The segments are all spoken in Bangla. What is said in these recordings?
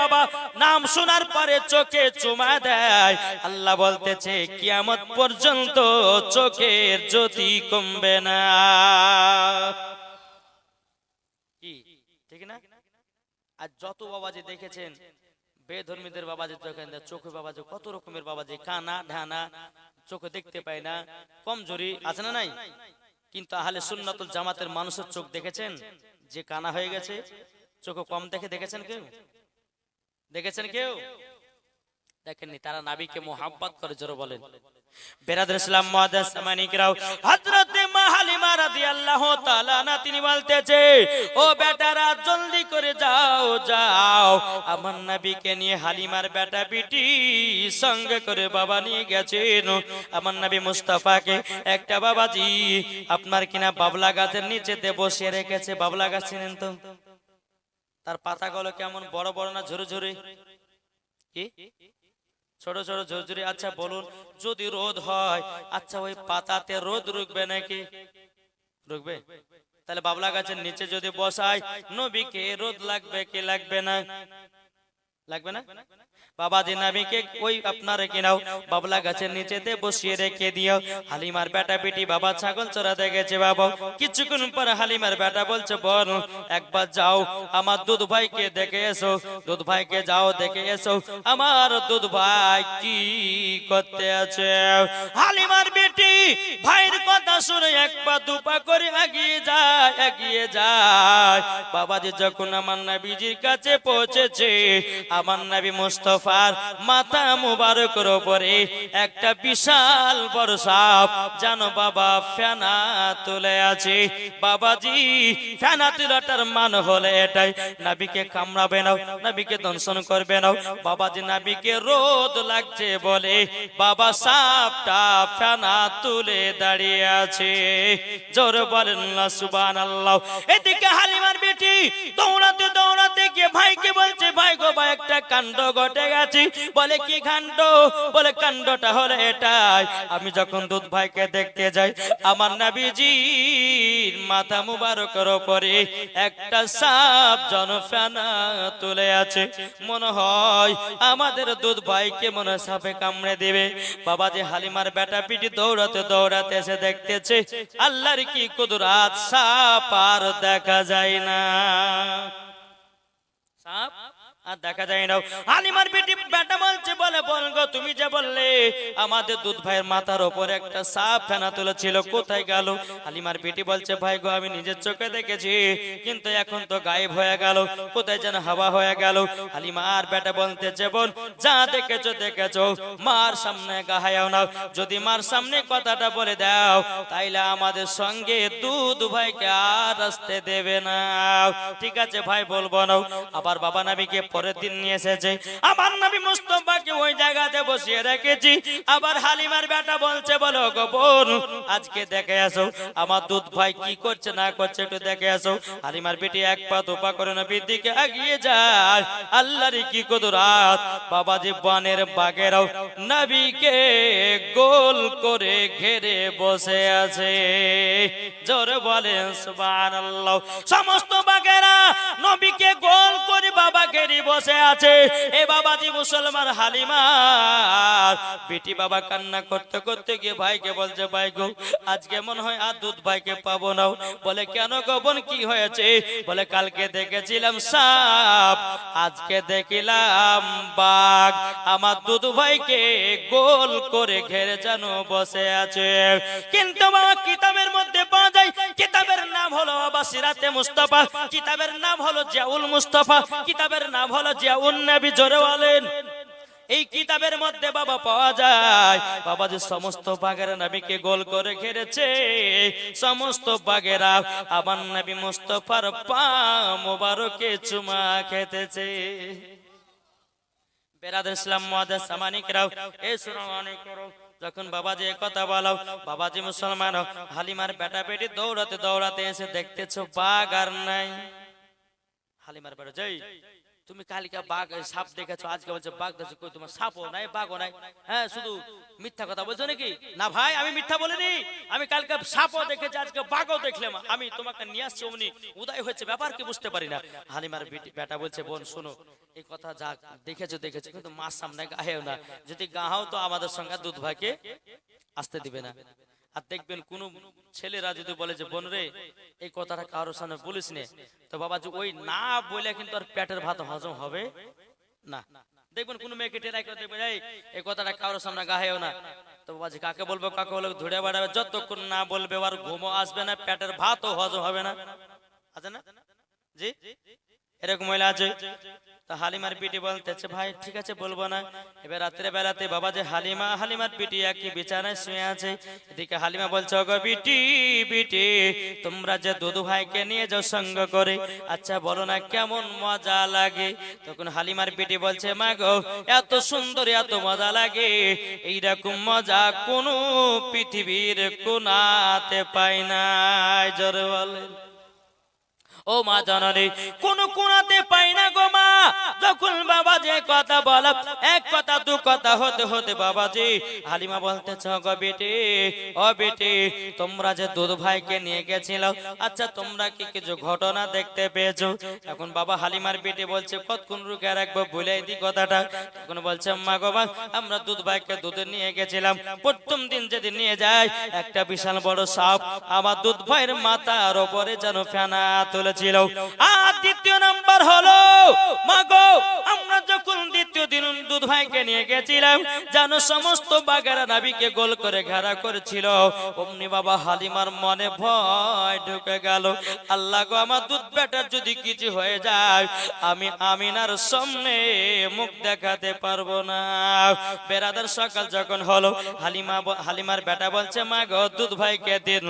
বাবা, নাম শোনার পরে চোখে চুমা দেয়। আল্লাহ বলতেছে, কিয়ামত পর্যন্ত চোখের জ্যোতি কমবে না। ঠিক না? আর যত বাবাজি দেখেছেন, বেধর্মীদের বাবাজি দেখেন চোখে বাবাজি, কত রকমের বাবাজি, কানা, ঢানা, চোখে দেখতে পায় না। কমজোরি আছে না নাই? কিন্তু আহলে সুন্নাতুল জামাতের মানুষের চোখ দেখেছেন? যে কানা হয়ে গেছে, চোখে কম দেখে দেখেছেন কেউ? দেখেছেন কেউ? দেখেননি তারা নাবিকে মোহাব্বত করে জোরে বলেন। বেরাদুল ইসলাম মুআদ্দাস সামানিকরাও হযরতে মা হালিমা রাদিয়াল্লাহু তাআলা না তিনি বলতেছে ও বেটারা জলদি করে যাও যাও। আমার নবীকে নিয়ে হালিমার বেটা বিটি সঙ্গে করে বাবা নিয়ে গেছেন। আমার নবী মুস্তাফাকে একটা বাবাজি আপনার কিনা বাবলা গাছের নিচেতে বসিয়ে রেখেছে বাবলা গাছ চিনেন তো? তার পাতাগুলো কেমন বড় বড় না ঝরে ঝরে কি? ছোট ছোট ঝরঝরি? আচ্ছা বলুন, যদি রোদ হয় আচ্ছা ওই পাতাতে রোদ রুকবে নাকি? রুকবে? তাহলে বাবলা গাছের নিচে যদি বসায় নবীকে রোদ লাগবে কি লাগবে না? লাগবে না? বাবাজি নাবিকে ওই আপনার কিনাও? বাবলা গাছের নিচেতে বসিয়ে রেখে দিও। হালিমার বেটা বেটি বাবা ছাগল চড়াতে গেছে বাবা। কিছুক্ষণ পর হালিমার বেটা বলছে, বোন, একবার যাও। আমার দুধ ভাইকে দেখে এসো। দুধ ভাইকে যাও, দেখে এসো। আমার দুধ ভাই কি করতে আছে? হালিমার বেটি ভাইয়ের কথা শুনে এক পা দু করে এগিয়ে যায় এগিয়ে যায়। বাবাজি যখন আমার নবীজির কাছে পৌঁছেছে, আমার নবী মুস্তফার মাথা মুবারকের উপরে একটা বিশাল বড় সাপ জানো বাবা ফেনা তুলে আছে। বাবাজি, ফেনা তুলাটার মান হলে এটাই। নাবিকে কামড়াবে নাও নাবিকে দংশন করবে নাও বাবাজি, নাবিকে রোদ লাগছে বলে বাবা সাপটা ফেনা তুলে দাঁড়িয়ে আছে। জোর বলেন না সুবান আল্লাহ এদিকে হালিমার বেটি দৌড়াতে দৌড়াতে গিয়ে ভাইকে বলছে, ভাই গো ভাই, একটা কাণ্ড ঘটে গেছে। বলে, কি কাণ্ড? বলে, কাণ্ডটা হলো এটাই। আমি যখন দুধ ভাইকে দেখতে যাই, আমার নাবিজির মাথা মুবারকের উপরে একটা সাপ জনফানা তুলে আছে। মনে হয় আমাদের দুধ ভাইকে মনে সাপে কামড়ে দেবে। বাবা যে হালিমার বেটা পিটি দৌড়াতে দৌড়াতে এসে দেখতেছে, আল্লাহর কি কুদরাত, সাপ আর দেখা যায় না। সাপ? আর দেখা যায় না। হালিমার বেটি বেটা বলছে, বলে, বল গো, তুমি যে বললে, আমাদের দুধ ভাইয়ের মাথার উপরে একটা সাপ ফেনা তুলেছিল, কোথায় গেল? হালিমার বেটি বলছে, ভাই গো, আমি নিজের চোখে দেখেছি, কিন্তু এখন তো গায়েব হয়ে গেল, কোথায় যেন হাওয়া হয়ে গেল। হালিমার বেটা বলতেছে বোন, যা দেখেছ দেখেছ, মার সামনে গাহায়াও না যদি মার সামনে কথাটা বলে দাও, তাইলে আমাদের সঙ্গে দুধ ভাইকে আর আসতে দেবে না। ঠিক আছে ভাই, বলব না আবার বাবা নাবিকে পরের দিন নিয়ে এসেছে। আমার নবী মুস্তফাকে ওই জায়গাতে বসিয়ে রেখেছি। আবার হালিমার বেটা বলছে, বলো গো বোন আজকে দেখে আসো, আমার দুধ ভাই কি করছে, না করছে, একটু দেখে আসো। হালিমার বেটি এক পা দুপা করে নবীর দিকে এগিয়ে যায়। আল্লাহর কি কুদরাত, বাবাজি বনের বাগেরাও নবীকে গোল করে ঘেরে বসে আছে। জোরে বলেন, সুবহানাল্লাহ। সমস্ত বাগেরা নবীকে করে বসে আছে। এ বাবাজি মুসলমান হালিমার বেটি বাবা কান্না করতে করতে গিয়ে ভাইকে বলছে, ভাই গো, আজকে মনে হয় আর দুধ ভাইকে পাবো না। বলে, কেন গো বোন, কি হয়েছে? বলে, কালকে দেখেছিলাম সাপ, আজকে দেখিলাম বাঘ। আমার দুধ ভাইকে গোল করে ঘেরে যেন বসে আছে। কিন্তু বাবা কিতাবের মধ্যে পাওয়া যায়, কিতাবের নাম হলো বাবা সিরাতে মুস্তাফা, কিতাবের নাম হলো জিয়াউল মুস্তাফা, কিতাবের নাম হলো জিয়াউন নবী, জোরে বলেন। এই কিতাবের মধ্যে বাবা পাওয়া যায়, বাবা যে সমস্ত বাগেরা নবীকে গোল করে ঘিরেছে, সমস্ত বাগেরা আমার নবী মুস্তফার পা মোবারকে চুমা খেতেছে। যখন বাবাজি কথা বলাও বাবাজি মুসলমান, হালিমার বেটা বেটি দৌড়াতে দৌড়াতে এসে দেখতেছো বাঘ আর নাই। হালিমার বেটা, যাই। তুমি কালকে বাঘ সাপ দেখেছ আজকে বলছে বাঘ দেখছ কই তোমার সাপও নাই বাঘও নাই। হ্যাঁ শুধু মিথ্যা কথা বলছো নাকি? না ভাই আমি মিথ্যা বলিনি। আমি কালকে সাপও দেখেছি আজকে বাঘও দেখলাম। আমি তোমাকে নিয়ে আসছি অমনি উদয় হয়েছে ব্যাপার কি বুঝতে পারি না। হালিমার বেটি বেটা বলছে বোন শোনো। এই কথা যা দেখেছ দেখেছ কিন্তু মার সামনে গাহেও না। যদি গাহাও তো আমাদের সঙ্গে দুধ ভাইকে আসতে দিবে না। আর দেখবেন কোন ছেলেরা যদি বলে যে, বোন রে, এই কথাটা কারোর সামনে বলিস নে। তো বাবা যে ওই না বলে কিন্তু আর পেটের ভাত হজম হবে না। দেখবেন কোন মেয়েকে টেরাই করে দেখবেন, এই এই কথাটা কারোর সামনে গাহেও না। তো বাবা যে কাকে বলব কাকে বলব ধরে বেড়াবে, যতক্ষণ না বলবে আর ঘুমো আসবে না, পেটের ভাতও হজম হবে না। আছে না? জি? এরকম মহিলা আছে? তা হালিমার পিটি বলতেছে, ভাই, ঠিক আছে, বলব না। এবার রাত্রে বেলাতে বাবা যে হালিমা, হালিমার পিটি একই বিছানায় শুয়ে আছে। এদিকে হালিমা বলছে, ওগো বিটি বিটি তোমরা যে দুদু ভাইকে নিয়ে যাও সঙ্গ করে আচ্ছা বলো না কেমন মজা লাগে? তখন হালিমার পিটি বলছে, মা গো, এত সুন্দর, এত মজা লাগে। এইরকম মজা কোন পৃথিবীর কোনাতে পাই নাই। জোরে বলেন। ও মা জননী, কোন কোনাতে পাই না গো মা। যখন বাবা যে কথা বল, এক কথা, দু কথা, হতে হতে বাবাজি, হালিমা বলতেছ গো বেটি, ও বেটি, তোমরা যে দুধ ভাইকে নিয়ে গেছিল আচ্ছা তোমরা কি কিছু ঘটনা দেখতে পেয়েছ? এখন বাবা হালিমার বেটি বলছে, কতক্ষণ রুকে রাখব ভুলে দি কথাটা। এখন বলছে, মা গো মা, আমরা দুধ ভাইকে দুধে নিয়ে গেছিলাম। প্রথম দিন যেদিন নিয়ে যায়, একটা বিশাল বড় সাপ আমার দুধ ভাইয়ের মাথার ওপরে যেন ফেনা তুলেছিল আর দ্বিতীয় নাম্বার হলো, মাগো, আমরা যখন দ্বিতীয় দিন দুধ ভাইকে নিয়ে গেছিলাম যেন সমস্ত বাগেরা নাবিকে গোল করে ঘেরা করেছিল। অমনি বাবা হালিমার মনে ভয় ঢুকে গেল। আল্লাহ গো, আমার দুধ বেটার যদি কিছু হয়ে যায়, আমি আমিনার সামনে মুখ দেখাতে পারব না। বেড়াদের সকাল যখন হলো, হালিমা হালিমার বেটা বলছে মা গো দুধ ভাইকে দিন,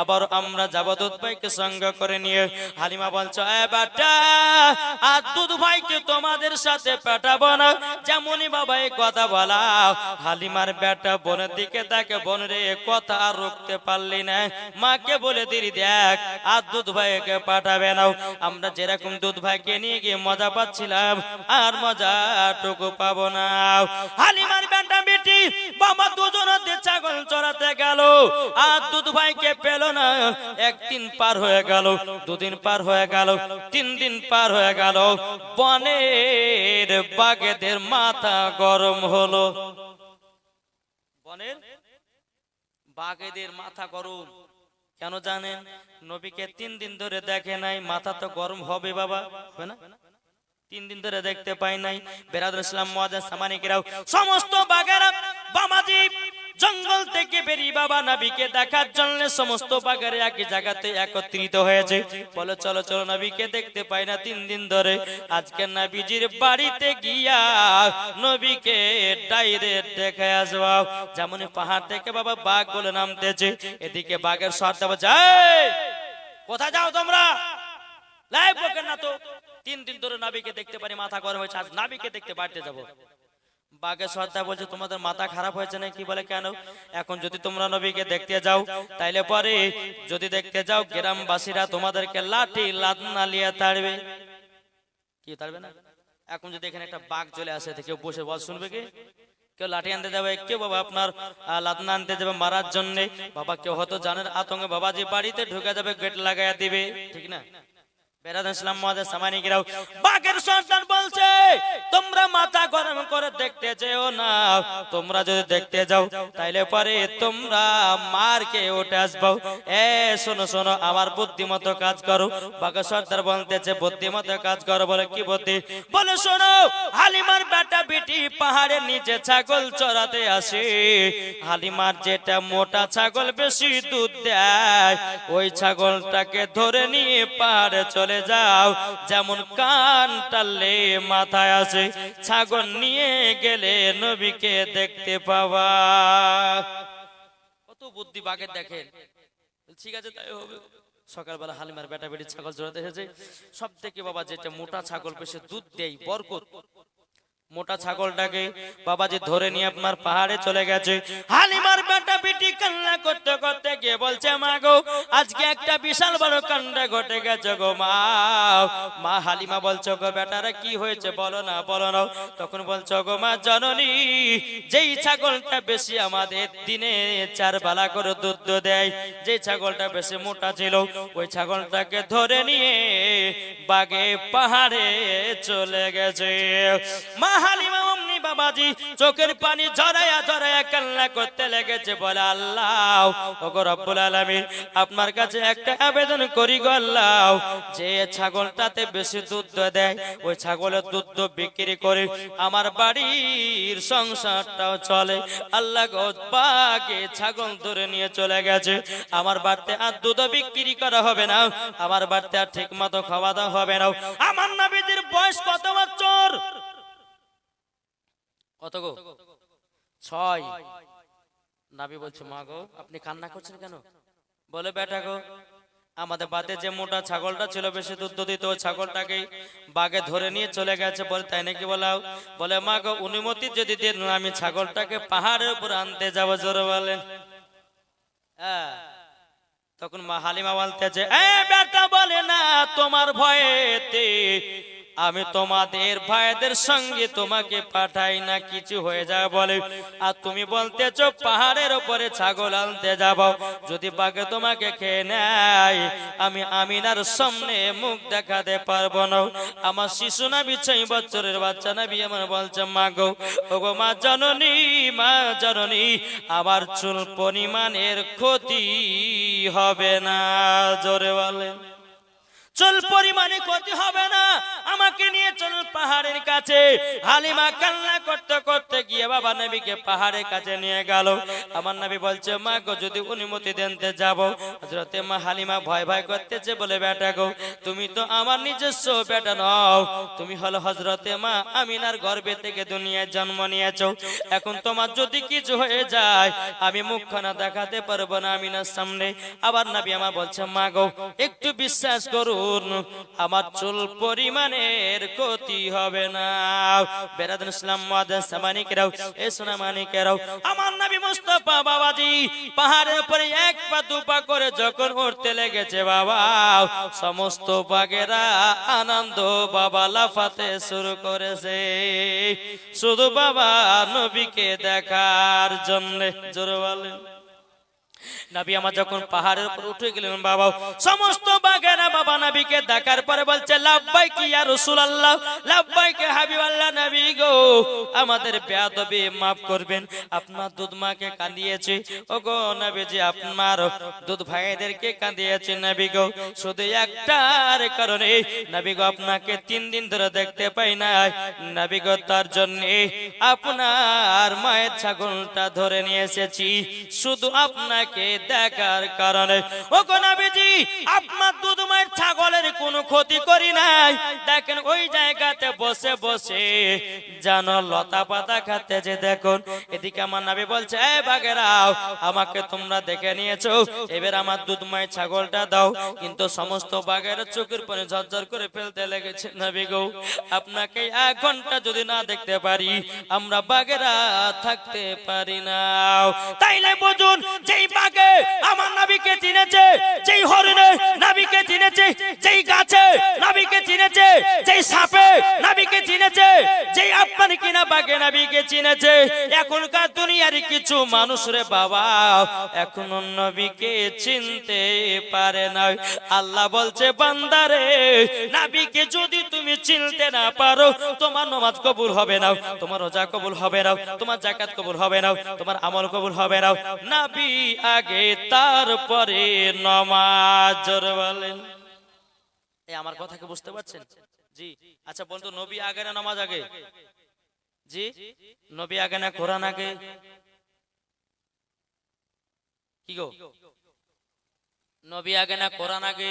আবার আমরা যাব দুধ ভাইকে সঙ্গ করে নিয়ে। হালিমা বলছে, এ বেটা আর ভাইকে তোমাদের সাথে পেটাবো না। যেমনই বাবা কথা বলা, হালিমার বেটা বোনের দিকে তাকে বোন রে কথা রুখতে পারলি না। মাকে বলে দিলি দেখ, আর ভাইকে পাঠাবে না। আমরা যেরকম দুধ ভাইকে নিয়ে গিয়ে মজা পাচ্ছিলাম, আর মজাটুকু পাবো না। হালিমার বেটা বেটি, বাবা দুজনাতে ছাগল চড়াতে গেল, আর দুধ ভাইকে পেল না। একদিন পার হয়ে গেল, দুদিন পার হয়ে গেল, তিন দিন পার হয়ে গেল। বনের বাগেদের মাথা গরম হলো। বনের বাগেদের মাথা গরম। কেন জানেন? নবীকে তিন দিন ধরে দেখে নাই, মাথা তো গরম হবে বাবা না? তিন দিন ধরে দেখতে পাই নাই। বেরাদুল ইসলাম মহাজান সামানিকেরাও, সমস্ত বাগেরা, বামাজি জঙ্গল থেকে বেরিয়ে বাবা নবীকে দেখার জন্য সমস্ত বাগারে একই জায়গাতে একত্রিত হয়েছে। বলে চলো চলো নবীকে দেখতে পাই না তিন দিন ধরে। আজকে নবীজির বাড়িতে গিয়া নবীকে ডাইরেক্ট দেখে আসব। যেমন পাহাড় থেকে বাবা বাঘ বলে নামতেছে এদিকে বাঘের সর্দা বলছে "এই, কোথায় যাও তোমরা? লাই বকেন না তো। তিন দিন ধরে নাবিকে দেখতে পারি মাথা গরম হয়েছে। আজ নাবিকে দেখতে বাড়তে যাব। বাঘে শ্রদ্ধা বলছে তোমাদের মাথা খারাপ হয়েছে না কি বলে কেন? এখন যদি তোমরা নবীকে দেখতে যাও তাইলে পরে যদি দেখতে যাও গ্রামবাসীরা তোমাদেরকে লাঠি লাদনা লিয়ে তাড়বে। কি তাড়বে না? এখন যদি এখানে একটা বাঘ চলে আসে কেউ বসে বল শুনবে কি? কেউ লাঠি আনতে যাবে কেউ বাবা আপনার লাদনা আনতে যাবে মারার জন্য। বাবা কেউ হয়তো জানের আতঙ্কে বাবাজি বাড়িতে ঢুকে যাবে গেট লাগাইয়া দিবে ঠিক না? বাঘের কাজ করো বলে কি বুদ্ধি? বলে, শোনো, হালিমার বেটা বেটি পাহাড়ের নিচে ছাগল চড়াতে আসে। হালিমার যেটা মোটা ছাগল বেশি দুধ দেয়, ওই ছাগলটাকে ধরে নিয়ে পাহাড়ে চলে যাও, যেমন কান টাললে মাথায় আসে, ছাগল নিয়ে গেলে নবীকে দেখতে পাবা। কত বুদ্ধি বাঘের দেখেন। ঠিক আছে, তাই হবে। সকালবেলা হালিমার বেটা বেটি ছাগল জোড়াতে এসেছে। সব থেকে বাবা যেটা মোটা ছাগল পেশে দুধ দেয়, বরকত। মোটা ছাগলটাকে বাবাজি ধরে নিয়ে আপনার পাহাড়ে চলে গেছে। হালিমার বেটা পিটি কান্না করতে করতে গিয়ে বলছে, মা গো, আজকে একটা বিশাল বড় কান্না ঘটে গেছে গো মা। মা হালিমা বলছো, গো বেটারা, কি হয়েছে? বলো না বলো না। তখন বলছো, গো মা জননী, যেই ছাগলটা বেশি আমাদের দিনে চার বেলা করে দুধ দেয় যে ছাগলটা বেশি মোটা ছিল, ওই ছাগলটাকে ধরে নিয়ে বাগে পাহাড়ে চলে গেছে। মা হালিমা অমনি বাবাজি, চোখের পানি ঝরায়া ঝরায়া কান্না করতে লেগেছে। বলে, আল্লাহ আপনার কাছে একটা আবেদন করি যে ছাগলটাতে বেশি দুধ দেয়, ওই ছাগলের দুধ বিক্রি করে আমার বাড়ির সংসারটাও চলে। আল্লাহ বাগে ছাগল ধরে নিয়ে চলে গেছে। আমার বাড়িতে আর দুধ বিক্রি করা হবে না। আমার বাড়িতে আর ঠিক মতো খাওয়া দাওয়া হবে না। আমার নবীজির বয়স কত বছর? কত গো? ছয়। নাবি বলছে, মা গো, আপনি কান্না করছেন কেন? বলে, বেটা গো, আমাদের বাতে যে মোটা ছাগলটা ছিল, বেশি দুধ দিত ছাগলটাকে বাগে ধরে নিয়ে চলে গেছে বলে, তাই নাকি বলাও? বলে, মা গো অনুমতি যদি দেন আমি ছাগলটাকে পাহাড়ের উপর আনতে যাব, জোরে বলেন। হ্যাঁ। তখন মা হালিমা বলতেছে, এ বেটা বলে না, তোমার ভয়েতে আমি তোমাদের ভাইদের সঙ্গে তোমাকে পাঠাই না, কিছু হয়ে যায় বলে। আর তুমি বলতেছো, পাহাড়ের উপরে ছাগল আনতে যাব। যদি বাঘে তোমাকে খেয়ে নেয়, আমি আমিনার সামনে মুখ দেখাতে পারব না। আমার শিশু নাবি, ছয় বছরের বাচ্চা নাবি আমার বলছে, মা গো, ওগো মা জননী মা জননী, আমার চুল পরিমাণের ক্ষতি হবে না। জোরে বলে চুল পরিমাণে ক্ষতি হবে না। আমাকে নিয়ে চল পাহাড়ের কাছে। হালিমা কান্না করতে করতে গিয়ে বাবা নবীকে পাহাড়ের কাছে নিয়ে গেল। আমার নবী বলছে, মা গো, যদি অনুমতি দেনতে যাব। হজরতে মা হালিমা ভয় ভয় করতেছে বলে, বেটা গো, তুমি তো আমার নিজস্ব বেটা নও। তুমি হলো হজরতে মা আমিনার গর্ভে থেকে দুনিয়ায় জন্ম নিয়েছো। এখন তোমার যদি কিছু হয়ে যায়, আমি মুখ মুখখানা দেখাতে পারব না আমিনার সামনে। আবার নবী আমার বলছে, মা গো, একটু বিশ্বাস করুন, আমার চুল পরিমাণের ক্ষতি হবে না। বেরাদুল ইসলাম মুআদ্দাস সামানিকেরাও এ সোনামানিকেরাও আমার নবী মুস্তাফা বাবাজি, পাহাড়ের উপরে এক পা, দু পা করে যখন উঠতে লেগেছে বাবা, সমস্ত বাগেরা আনন্দ বাবা লাফাতে শুরু করেছে। শুধু বাবা নবীকে দেখার জন্য, জোরে বলেন। নাবি আমার যখন পাহাড়ের উপর উঠে গেলেন, বাবা, সমস্ত বাগেরা বাবা নবীকে দেখার পরে বলছে লাভবাই কি আর রাসূলুল্লাহ লাভবাই কে হাবিবাল্লাহ নবী গো, আমাদের বেয়াদবি মাফ করবেন, আপনার দুধ মাকে কাঁদিয়েছে। ও গো নবীজি, আপনার দুধ ভাইদেরকে কাঁদিয়েছে নবী গো, শুধু একটার কারণে নবী গো আপনাকে তিন দিন ধরে দেখতে পাই না নবী গো, তার জন্য আপনার মায়ের ছাগলটা ধরে নিয়ে এসেছি। শুধু আপনাকে দেখার কারণে। ও গো নবীজি, আপনার দুধ মায়ের ছাগলের কোনো ক্ষতি করি নাই। দেখেন, ওই জায়গাতে বসে বসে জানো লতা পাতা খাতে যে দেখুন, এদিকে আমার নাবি বলছে, এ বাগেরাও আমাকে তোমরা দেখে নিয়েছো। এবার আমার দুধ মায়ের ছাগলটা দাও। কিন্তু সমস্ত বাগের চোখের পরে ঝরঝর করে ফেলতে লেগেছে নাবি গো। আপনাকে এক ঘণ্টা যদি না দেখতে পারি, আমরা বাগেরা থাকতে পারি না। তাইলে বুঝুন, যেই বাগে আমার নাবিকে চিনেছে, যেই হরিণে নাবিকে চিনেছে, যেই গাছে নাবিকে চিনেছে, যেই সাপে নাবিকে চিনেছে, যেই আপনার কিনা বাগে নাবিকে চিনেছে। এখনকার দুনিয়ার কিছু মানুষ রে বাবা, এখন নবীকে চিনতে পারে না। আল্লাহ বলছে বান্দারে নাবিকে যদি তুমি চিনতে না পারো, তোমার নামাজ কবুল হবে না, তোমার রোজা কবুল হবে না, তোমার জাকাত কবুল হবে না, তোমার আমল কবুল হবে না। নাবি আগে তারপরে নমাজ বলেন। আমার কথা কি বুঝতে পারছেন? জি। আচ্ছা বলতো, নবী আগে না নমাজ আগে? জি? নবী আগে না কোরআন আগে? কি গো? নবী আগে না কোরআন আগে?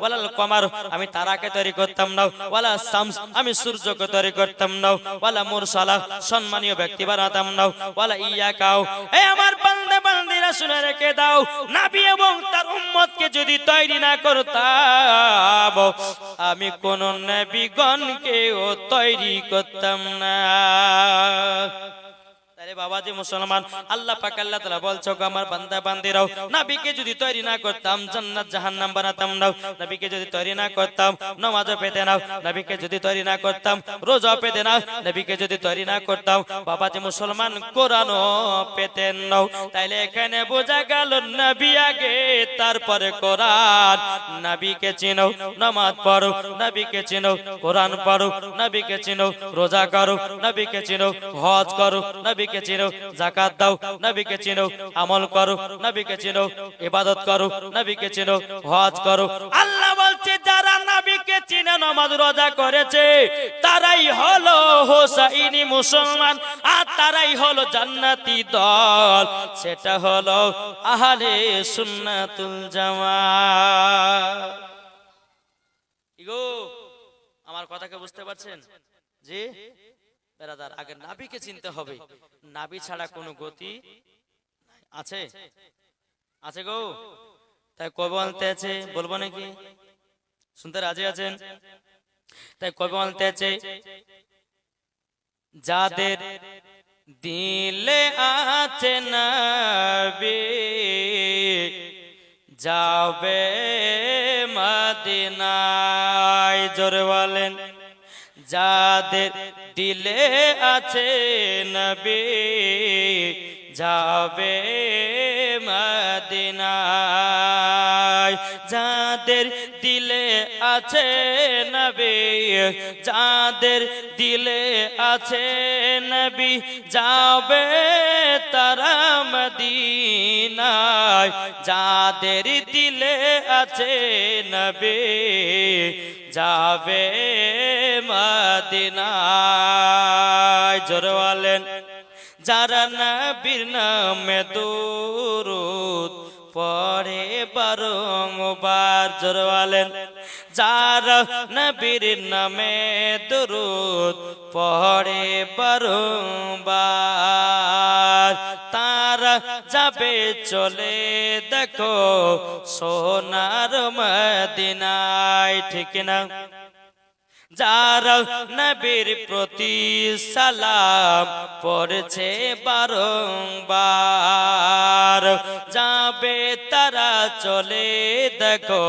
ওয়ালাল কমার আমি তারাকে তৈরি করতাম না ওয়ালা শামস আমি সূর্যকে তৈরি করতাম না ওয়ালা মুরসালা সম্মানীয় ব্যক্তি বানাতাম না ওয়ালা ইয়াকাও। এ আমার বান্দা, বান্দিরা, শুনে রেখে দাও, নবী এবং তার উম্মতকে যদি তৈরি না করতাম, আমি কোন নবীগণকেও তৈরি করতাম না। বাবা যে মুসলমান, আল্লাহ পাক আল্লাহ তাআলা বলছো আমার বান্দা, বান্দিরাও, নবীকে যদি তৈরি না করতাম, জান্নাত, জাহান্নাম বানাতাম না। নবীকে যদি তৈরি না করতাম, নামাজও পেতে না। নবীকে যদি তৈরি না করতাম রোজা পেতে না। নবীকে যদি তৈরি না করতাম, বাবা যে মুসলমান, কোরআনও পেতেন না। তাইলে এখানে বোঝা গেল, নবী আগে, তারপরে কোরআন। নবীকে চিনো, নামাজ পড়ো, নবীকে চিনো, কোরআন পড়ো, নবীকে চিনো, রোজা করো, নবীকে চিনো, হজ করো, নবীকে চিনো জাকাত দাও, নবীকে চিনো, আমল করো, নবীকে চিনো, ইবাদত করো, নবীকে চিনো, হজ করো। আল্লাহ বলছে, যারা নবীকে চিনে, নামাজ রোজা করেছে, তারাই হলো হোসাইনি মুসলমান, আর তারাই হলো জান্নাতি দল। সেটা হলো আহলে সুন্নাতুল জামাত ইগো, আমার কথাকে বুঝতে পারছেন? জি? বেরাদার আগে নাবিকে চিনতে হবে। নাবি ছাড়া কোনো গতি আছে? আছে। গো? তাই কবে বলতে আছে? বলব নাকি? শুনতে রাজি আছেন? তাই কবে বলতে আছে? যাদের দিলে আছে নবী যাবে মদিনায়। জোরে বলেন যাদের দিলে আছে নবী, যাবে মদিনায়। যাদের দিলে আছে নবী, যাদের দিলে আছে নবী, যাবে তারা মদিনায়। যাদের দিলে আছে নবী যাবে মদিনায়। জোরে বলেন, যারা নবীর নামে দুরুদ পরে বারংবার জোরে বলেন, যারা নবীর নামে দুরুদ পড়ে, বারংবার তারা যাবে চলে, দেখো সোনার মদিনায় ঠিক না। যারা নবীর প্রতি সালাম পড়ছে বারংবার, যাবে তারা চলে দেখো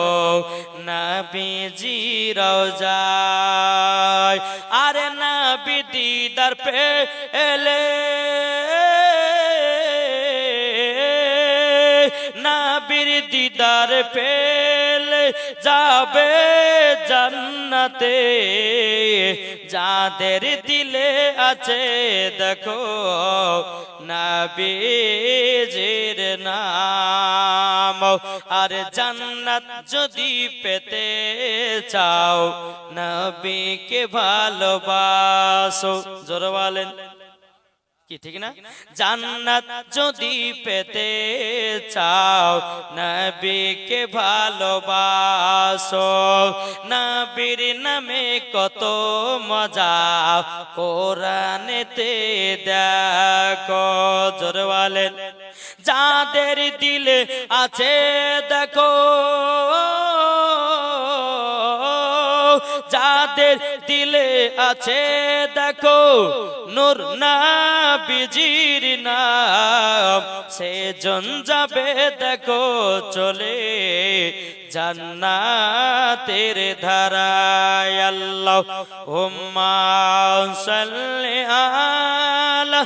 নবীজি রোজায়। আরে নবী দিদার পে এলে দিদার পেলে যাবে জান্নাতে। যাদের দিলে আছে, দেখো নবীজির নাম। আর জান্নাত যদি পেতে চাও, নবীকে ভালোবাসো। জোর বলেন। কি, ঠিক না? জান্নাত যদি পেতে চাও, নবীকে ভালোবাসো। নবীর নামে কত মজা, কোরআনেতে দেখো। জোর বলেন, যাদের দিলে আছে দেখো। যাদের দিলে আছে, দেখো, নূর না বিজির নাম। সে জন যাবে, দেখো, চলে জান্নাতের ধারায়। আল্লাহ হুম্মা সাল্লি আলা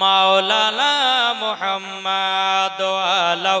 মাওলানা মুহাম্মদ আলাউ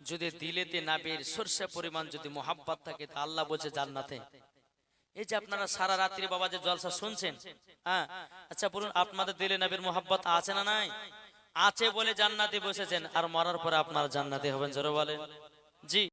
যদি দিলেতে নাবির সর্ষে পরিমাণ যদি মোহাব্বত থাকে, তা আল্লাহ বলছে জান্নাতে। এই যে আপনারা সারা রাত্রি বাবা যে জলসা শুনছেন হ্যাঁ? আচ্ছা বলুন, আপনাদের দিলে নাবির মোহাব্বত আছে না নাই? আছে বলে জান্নাতে বসেছেন, আর মরার পরে আপনারা জান্নাতে হবেন, জোরে বলেন। জি।